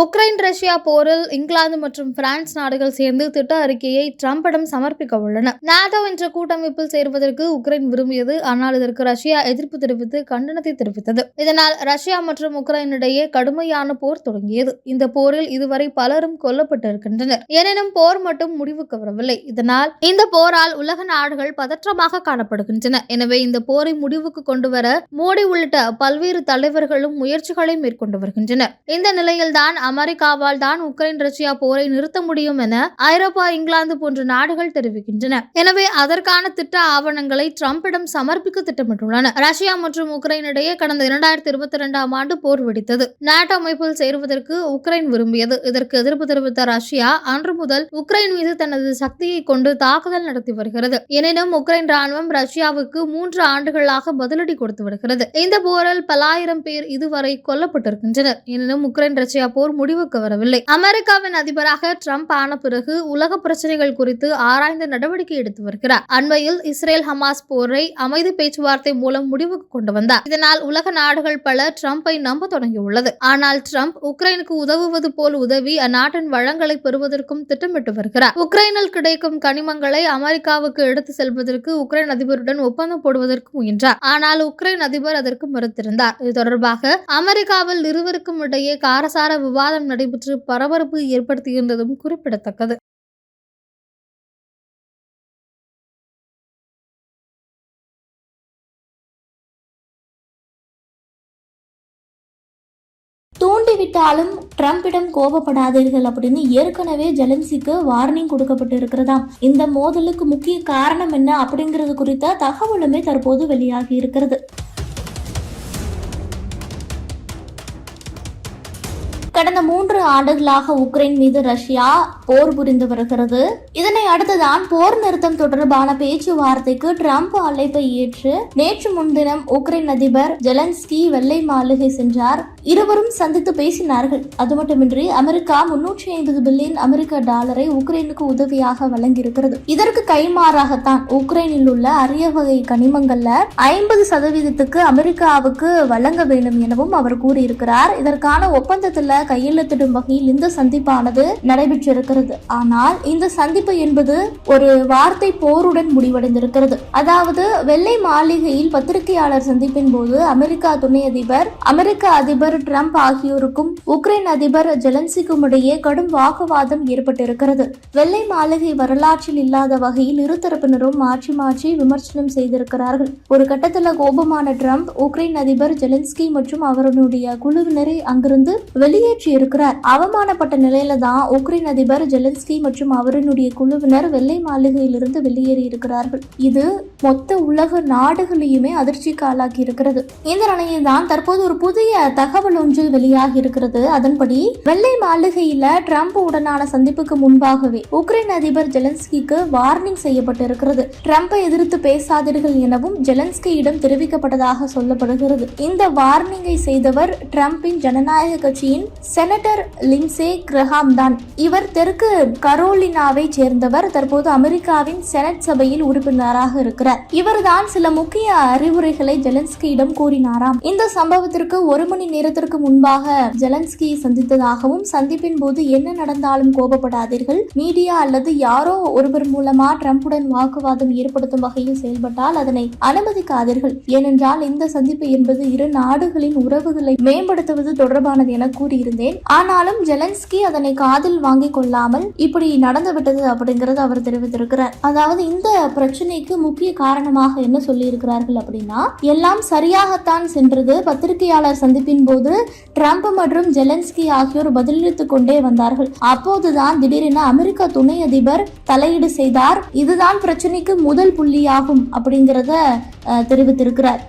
Ukraine Russia போரில் இங்கிலாந்து மற்றும் France நாடுகள் சேர்ந்து திட்ட அறிக்கையை ட்ரம்பிடம் சமர்ப்பிக்க உள்ளன. நாட்டோ என்ற கூட்டமைப்பில் சேர்வதற்கு உக்ரைன் விரும்பியது. ஆனால் இதற்கு ரஷ்யா எதிர்ப்பு தெரிவித்து கண்டனத்தை தெரிவித்தது. இதனால் ரஷ்யா மற்றும் உக்ரைன் இடையே கடுமையான போர் தொடங்கியது. இந்த போரில் இதுவரை பலரும் கொல்லப்பட்டிருக்கின்றனர். எனினும் போர் மட்டும் முடிவுக்கு வரவில்லை. இதனால் இந்த போரால் உலக நாடுகள் பதற்றமாக காணப்படுகின்றன. எனவே இந்த போரை முடிவுக்கு கொண்டு வர மோடி உள்ளிட்ட பல்வேறு தலைவர்களும் முயற்சிகளை மேற்கொண்டு வருகின்றனர். இந்த நிலையில்தான் அமெரிக்காவால் தான் உக்ரைன் ரஷ்யா போரை நிறுத்த முடியும் என ஐரோப்பா இங்கிலாந்து போன்ற நாடுகள் தெரிவிக்கின்றன. எனவே அதற்கான திட்ட ஆவணங்களை டிரம்பிடம் சமர்ப்பிக்க திட்டமிட்டுள்ளன. ரஷ்யா மற்றும் உக்ரைன் இடையே கடந்த இரண்டாயிரத்தி இருபத்தி இரண்டாம் ஆண்டு போர் வெடித்தது. நாட்டோ அமைப்பில் சேருவதற்கு உக்ரைன் விரும்பியது. இதற்கு எதிர்ப்பு தெரிவித்த ரஷ்யா அன்று முதல் உக்ரைன் மீது தனது சக்தியை கொண்டு தாக்குதல் நடத்தி வருகிறது. எனினும் உக்ரைன் ராணுவம் ரஷ்யாவுக்கு மூன்று ஆண்டுகளாக பதிலடி கொடுத்து வருகிறது. இந்த போரில் பல ஆயிரம் பேர் இதுவரை கொல்லப்பட்டிருக்கின்றனர். எனினும் உக்ரைன் ரஷ்யா போர் முடிவுக்கு வரவில்லை. அமெரிக்காவின் அதிபராக ட்ரம்ப் ஆன பிறகு உலக பிரச்சனைகள் குறித்து ஆராய்ந்து நடவடிக்கை எடுத்து வருகிறார். அண்மையில் இஸ்ரேல் ஹமாஸ் போரை அமைதி பேச்சுவார்த்தை மூலம் முடிவுக்கு கொண்டு வந்தார். இதனால் உலக நாடுகள் பல ட்ரம்ப்பை நம்ப தொடங்கியுள்ளது. ஆனால் ட்ரம்ப் உக்ரைனுக்கு உதவுவது போல் உதவி அந்நாட்டின் வளங்களை பெறுவதற்கும் திட்டமிட்டு வருகிறார். உக்ரைனில் கிடைக்கும் கனிமங்களை அமெரிக்காவுக்கு எடுத்து செல்வதற்கு உக்ரைன் அதிபருடன் ஒப்பந்தம் போடுவதற்கு முயன்றார். ஆனால் உக்ரைன் அதிபர் அதற்கு மறுத்திருந்தார். இது தொடர்பாக அமெரிக்காவில் இருவருக்கும் இடையே காரசார விவாதம் நடைபெற்று பரபரப்பு ஏற்படுத்தியிருந்ததும் குறிப்பிடத்தக்கது. தூண்டிவிட்டாலும் ட்ரம்பிடம் கோபப்படாதீர்கள் அப்படின்னு ஏற்கனவே ஜெலன்சிக்கு வார்னிங் கொடுக்கப்பட்டு இருக்கிறதாம் இந்த மோதலுக்கு முக்கிய காரணம் என்ன அப்படிங்கிறது குறித்த தகவலுமே தற்போது வெளியாகி இருக்கிறது. கடந்த மூன்று ஆண்டுகளாக உக்ரைன் மீது ரஷ்யா போர் புரிந்து வருகிறது. இதனை அடுத்துதான் போர் நிறுத்தம் தொடர்பான பேச்சுவார்த்தைக்கு ட்ரம்ப் அழைப்பை ஏற்று நேற்று முன்தினம் உக்ரைன் அதிபர் ஜெலன்ஸ்கி வெள்ளை மாளிகை சென்றார். இருவரும் சந்தித்து பேசினார்கள். அது மட்டுமின்றி அமெரிக்கா முன்னூற்றி ஐம்பது பில்லியன் அமெரிக்க டாலரை உக்ரைனுக்கு உதவியாக வழங்கியிருக்கிறது. இதற்கு கைமாறாகத்தான் உக்ரைனில் உள்ள அரிய வகை கனிமங்கள்ல ஐம்பது சதவீதத்துக்கு அமெரிக்காவுக்கு வழங்க வேண்டும் எனவும் அவர் கூறியிருக்கிறார். இதற்கான ஒப்பந்தத்தில் கையெழுத்திடும் வகையில் இந்த சந்திப்பானது நடைபெற்றிருக்கிறது. ஆனால் இந்த சந்திப்பு என்பது ஒரு வார்த்தை போருடன் முடிவடைந்திருக்கிறது. அதாவது வெள்ளை மாளிகையில் பத்திரிகையாளர் சந்திப்பின் போது அமெரிக்கா துணை அதிபர் அமெரிக்க அதிபர் ட்ரம்ப் ஆகியோருக்கும் உக்ரைன் அதிபர் ஜெலன்சிக்கும் இடையே கடும் வாக்குவாதம் ஏற்பட்டிருக்கிறது. வெள்ளை மாளிகை வரலாற்றில் இல்லாத வகையில் இரு தரப்பினரும் மாற்றி மாற்றி விமர்சனம் செய்திருக்கிறார்கள். ஒரு கட்டத்தில் கோபமான ட்ரம்ப் உக்ரைன் அதிபர் ஜெலன்ஸ்கி மற்றும் அவருடைய குழுவினரை அங்கிருந்து வெளியே வெளியேற்றி இருக்கிறார் அவமானப்பட்ட நிலையில தான் உக்ரைன் அதிபர் ஜெலன்ஸ்கி மற்றும் அவருடைய குழுவினர் வெள்ளை மாளிகையிலிருந்து வெளியேறி இருக்கிறார்கள். இது மொத்த உலக நாடுகளையுமே அதிர்ச்சிக்கு ஆளாகி இருக்கிறது. இந்த நிலையில் தான் தற்போது ஒரு புதிய தகவல் ஒன்று வெளியாகி இருக்கிறது. அதன்படி வெள்ளை மாளிகையில ட்ரம்ப் உடனான சந்திப்புக்கு முன்பாகவே உக்ரைன் அதிபர் ஜெலன்ஸ்கிக்கு வார்னிங் செய்யப்பட்டிருக்கிறது. ட்ரம்பை எதிர்த்து பேசாதீர்கள் எனவும் ஜெலன்ஸ்கியிடம் தெரிவிக்கப்பட்டதாக சொல்லப்படுகிறது. இந்த வார்னிங்கை செய்தவர் ட்ரம்பின் ஜனநாயக கட்சியின் செனட்டர் லின்சே கிரஹாம் தான். இவர் தெற்கு கரோலினாவை சேர்ந்தவர். தற்போது அமெரிக்காவின் செனட் சபையில் உறுப்பினராக இருக்கிறார். இவர்தான் சில முக்கிய அறிவுரைகளை ஜெலன்ஸ்கியிடம் கூறினாராம். இந்த சம்பவத்திற்கு ஒரு மணி நேரத்திற்கு முன்பாக ஜெலன்ஸ்கியை சந்தித்ததாகவும் சந்திப்பின் போது என்ன நடந்தாலும் கோபப்படாதீர்கள். மீடியா அல்லது யாரோ ஒருவர் மூலமா ட்ரம்புடன் வாக்குவாதம் ஏற்படுத்தும் வகையில் செயல்பட்டால் அதனை அனுமதிக்காதீர்கள். ஏனென்றால் இந்த சந்திப்பு என்பது இரு நாடுகளின் உறவுகளை மேம்படுத்துவது தொடர்பானது என இருந்தேன் ஆனாலும் ஜெலன்ஸ்கி அதனை காதில் வாங்கிக் கொள்ளாமல் இப்படி நடந்து விட்டது அப்படிங்கறது அவர் தெரிவித்திருக்கிறார். அதாவது இந்த பிரச்சனைக்கு முக்கிய காரணமாக என்ன சொல்லியிருக்கிறார்கள் அப்படின்னா எல்லாம் சரியாகத்தான் சென்றது. பத்திரிகையாளர் சந்திப்பின் போது ட்ரம்ப் மற்றும் ஜெலன்ஸ்கி ஆகியோர் பதிலளித்துக் கொண்டே வந்தார்கள். அப்போதுதான் திடீரென அமெரிக்க துணை அதிபர் தலையீடு செய்தார். இதுதான் பிரச்சனைக்கு முதல் புள்ளியாகும் அப்படிங்கிறத தெரிவித்திருக்கிறார்.